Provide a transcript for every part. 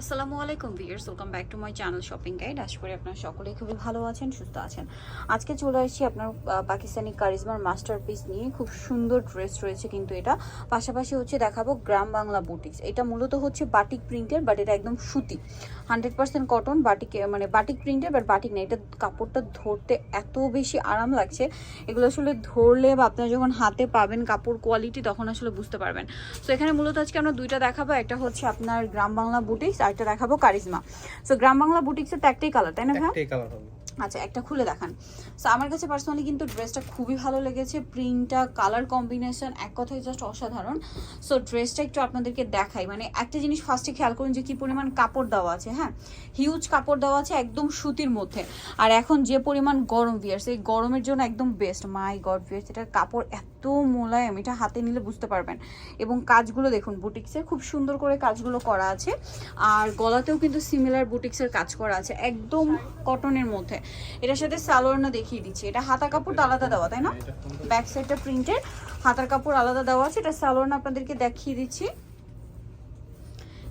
আসসালামু আলাইকুম viewers welcome back to my channel shopping guide আশা করি আপনারা সকলেই খুবই ভালো আছেন, সুস্থ আছেন। আজকে চলে আসছি আপনার পাকিস্তানি কারিজমার মাস্টারপিস নিয়ে। খুব সুন্দর ড্রেস রয়েছে কিন্তু এটা। পাশাপাশি হচ্ছে দেখাবো গ্রাম বাংলা বুটিক্স এটা মূলত হচ্ছে বাটিক প্রিন্টের বাট এটা একদম সুতি। হান্ড্রেড পার্সেন্ট কটন বাটিক মানে বাটিক প্রিন্টের বাট বাটিক না। এটা কাপড়টা ধরতে এত বেশি আরাম লাগছে। এগুলো আসলে ধরলে বা আপনারা যখন হাতে পাবেন কাপড় কোয়ালিটি তখন আসলে বুঝতে পারবেন। তো এখানে মূলত আজকে আমরা দুইটা দেখাবো। একটা হচ্ছে আপনার গ্রাম বাংলা বুটিক্স আর একটা দেখাবো কারিজমা সো গ্রাম বাংলা বুটিক্সের তো একটাই কালার তাই না ভাই একটাই কালার হবে। আচ্ছা একটা খুলে দেখান। সো আমার কাছে পার্সোনালি কিন্তু ড্রেসটা খুবই ভালো লেগেছে প্রিন্টটা কালার কম্বিনেশন এক কথায় জাস্ট অসাধারণ। সো ড্রেসটা একটু আপনাদেরকে দেখাই। মানে একটা জিনিস ফার্স্টে খেয়াল করুন যে কি পরিমাণ কাপড় দেওয়া আছে হ্যাঁ? হিউজ কাপড় দেওয়া আছে একদম সুতির মধ্যে। আর এখন যে পরিমাণ গরম ভিয়ার্স এই গরমের জন্য একদম বেস্ট মাই গড ভিয়ার্স এটার কাপড় এত মোলায়েম, এটা হাতে নিলে বুঝতে পারবেন। এবং কাজগুলো দেখুন, বুটিক্সের খুব সুন্দর করে কাজগুলো করা আছে। আর গলাতেও কিন্তু সিমিলার বুটিক্সের কাজ করা আছে, একদম কটনের মধ্যে। এটার সাথে সালোয়ারনা দেখিয়ে দিচ্ছি, এটা হাতা কাপড় আলাদা দেওয়া, তাই না? ব্যাক সাইডটা প্রিন্টের হাতার কাপড় আলাদা দেওয়া আছে, এটা সালোয়ারনা আপনাদেরকে দেখিয়ে দিচ্ছি।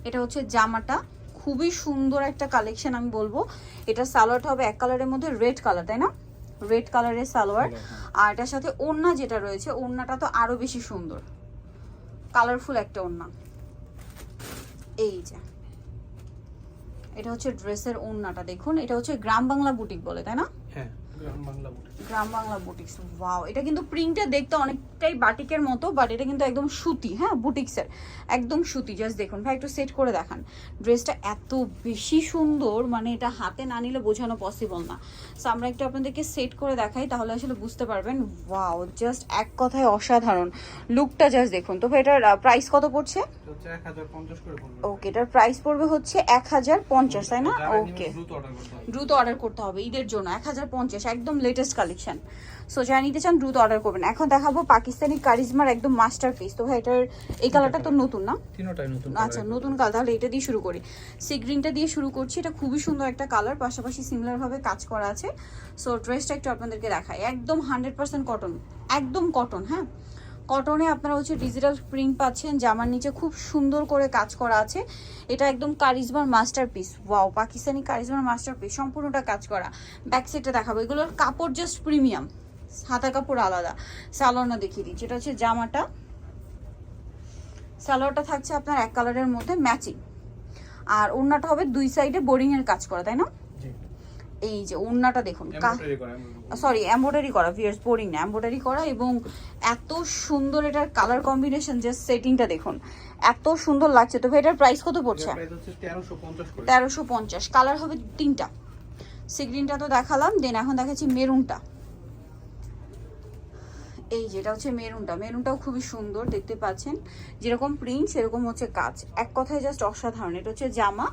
এটা হচ্ছে জামাটা, খুবই সুন্দর একটা কালেকশন আমি বলব। এটা সালোয়ারটা হবে এক কালারের মধ্যে রেড কালার তাই না? রেড কালারের সালোয়ার। আর এটার সাথে ওড়না যেটা রয়েছে ওড়নাটা তো আরও বেশি সুন্দর। কালারফুল একটা ওড়না। এই যে। এটা হচ্ছে ড্রেসের ওড়নাটা দেখুন। এটা হচ্ছে গ্রাম বাংলা বুটিক বলে তাই না? হ্যাঁ। গ্রাম বাংলা বুটিক্স ওয়াও এটা কিন্তু প্রিন্টটা দেখতে অনেকটাই বাটিকের মতো বাট এটা কিন্তু একদম সুতি হ্যাঁ বুটিক্সের একদম সুতি জাস্ট দেখুন। ভাই একটু সেট করে দেখান। ড্রেসটা এত বেশি সুন্দর মানে এটা হাতে না নিলে বোঝানো পসিবল না। সো আমরা একটু আপনাদেরকে সেট করে দেখাই তাহলে আসলে বুঝতে পারবেন ওয়াও জাস্ট এক কথায় অসাধারণ। লুকটা জাস্ট দেখুন। তো ভাই এটার প্রাইস কত পড়ছে? হচ্ছে এক হাজার পঞ্চাশ ওকে এটার প্রাইস পড়বে হচ্ছে এক হাজার পঞ্চাশ তাই না? ওকে দ্রুত অর্ডার করতে হবে। দ্রুত অর্ডার করতে হবে ঈদের জন্য এক হাজার পঞ্চাশ একদম লেটেস্ট কালেকশন সো যারা নিতে চান দ্রুত অর্ডার করবেন। এখন দেখাবো পাকিস্তানি কারিজমার একদম মাস্টার পিস তো ভাই এটার এই কালারটা তো নতুন না? তিনোটাই নতুন আচ্ছা নতুন কালার তাহলে এটা দিয়ে শুরু করি। সি গ্রিনটা দিয়ে শুরু করছি। এটা খুবই সুন্দর একটা কালার পাশাপাশি সিমিলার ভাবে কাজ করা আছে। সো ড্রেসটা একটু আপনাদেরকে দেখাই। একদম হান্ড্রেড পার্সেন্ট কটন একদম কটন হ্যাঁ? কটনে আপনারা হচ্ছে ডিজিটাল প্রিন্ট পাচ্ছেন, জামার নিচে খুব সুন্দর করে কাজ করা আছে। এটা একদম কারিজমার মাস্টার পিস ওয়াও পাকিস্তানি কারিজমার মাস্টার পিস সম্পূর্ণটা কাজ করা। ব্যাক সাইডটা দেখাবো। এগুলোর কাপড় জাস্ট প্রিমিয়াম হাতা কাপড় আলাদা। সালোয়ারটা দেখিয়ে দিচ্ছি এটা হচ্ছে জামাটা। সালোয়ারটা থাকছে আপনার এক কালারের মধ্যে ম্যাচিং আর ওড়নাটা হবে দুই সাইডে বোরিং এর কাজ করা, তাই না? এই যে ওড়নাটা দেখুন সরি এমব্রয়ডারি করা ভিয়ার্স বোরিং না। এমব্রয়ডারি করা এবং এত সুন্দর এটার কালার কম্বিনেশন জাস্ট সেটিংটা দেখুন। এত সুন্দর লাগছে। তো এটার প্রাইস কত পড়ছে? তেরোশো পঞ্চাশ তেরোশো পঞ্চাশ। কালার হবে তিনটা। সিগ্রিনটা তো দেখালাম দেন এখন দেখাচ্ছি মেরুনটা এই যেটা হচ্ছে মেরুনটা মেরুনটাও খুবই সুন্দর দেখতে পাচ্ছেন। যেরকম প্রিন্ট সেরকম হচ্ছে কাজ। এক কথায় জাস্ট অসাধারণ। এটা হচ্ছে জামা।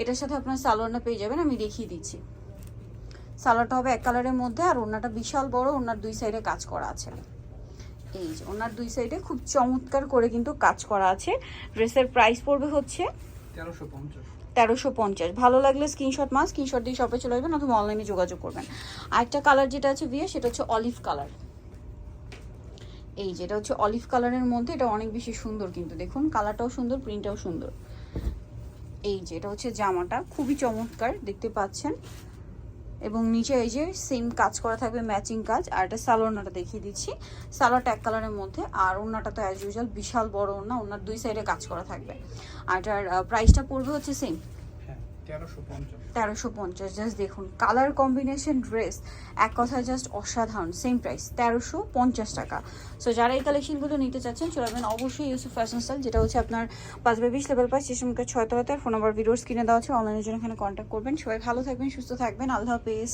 এটার সাথে আপনার সালোয়ারটা পেয়ে যাবেন আমি দেখিয়ে দিচ্ছি। সালোয়ারটা হবে এক কালারের মধ্যে আর ওনাটা বিশাল বড় ওনার দুই সাইডে কাজ করা আছে। এই যে ওনার দুই সাইডে খুব চমৎকার করে কিন্তু কাজ করা আছে। ড্রেসের প্রাইস পড়বে হচ্ছে তেরোশো পঞ্চাশ। তেরোশো পঞ্চাশ। ভালো লাগলে স্ক্রিনশট মাস স্ক্রিনশট দিয়ে শপে চলে আসবেন অথবা অনলাইনে যোগাযোগ করবেন। আরেকটা কালার যেটা আছে বিয়ে সেটা হচ্ছে অলিভ কালার এই যেটা হচ্ছে অলিভ কালারের মধ্যে এটা অনেক বেশি সুন্দর কিন্তু। দেখুন কালারটাও সুন্দর প্রিন্টটাও সুন্দর। এই যে এটা হচ্ছে জামাটা খুবই চমৎকার দেখতে পাচ্ছেন। এবং নিচে এই যে সেম কাজ করা থাকবে ম্যাচিং কাজ। আর এটা সালোনাটা দেখিয়ে দিচ্ছি। সালোয়ারটা এক কালারের মধ্যে। আর ওনাটা তো অ্যাজ ইউজুয়াল বিশাল বড় ওনা ওনার দুই সাইডে কাজ করা থাকবে। আর এটার প্রাইসটা পড়বে হচ্ছে সেম তেরোশো পঞ্চাশ। জাস্ট দেখুন কালার কম্বিনেশন ড্রেস এক কথায় জাস্ট অসাধারণ সেম প্রাইস তেরোশো পঞ্চাশ টাকা। সো যারা এই কালেকশনগুলো নিতে চাচ্ছেন, চলে যাবেন অবশ্যই ইউসুফ ফ্যাশন স্টাইল যেটা হচ্ছে আপনার পাঁচ বাই বিশ লেভেল পাঁচ সেসমকে ছয় তলাতে ফোন নাম্বার ভিডিওস কিনে দেওয়া হচ্ছে অনলাইনের জন্য এখানে কন্ট্যাক্ট করবেন। সবাই ভালো থাকবেন, সুস্থ থাকবেন, আল্লাহ হাফেজ।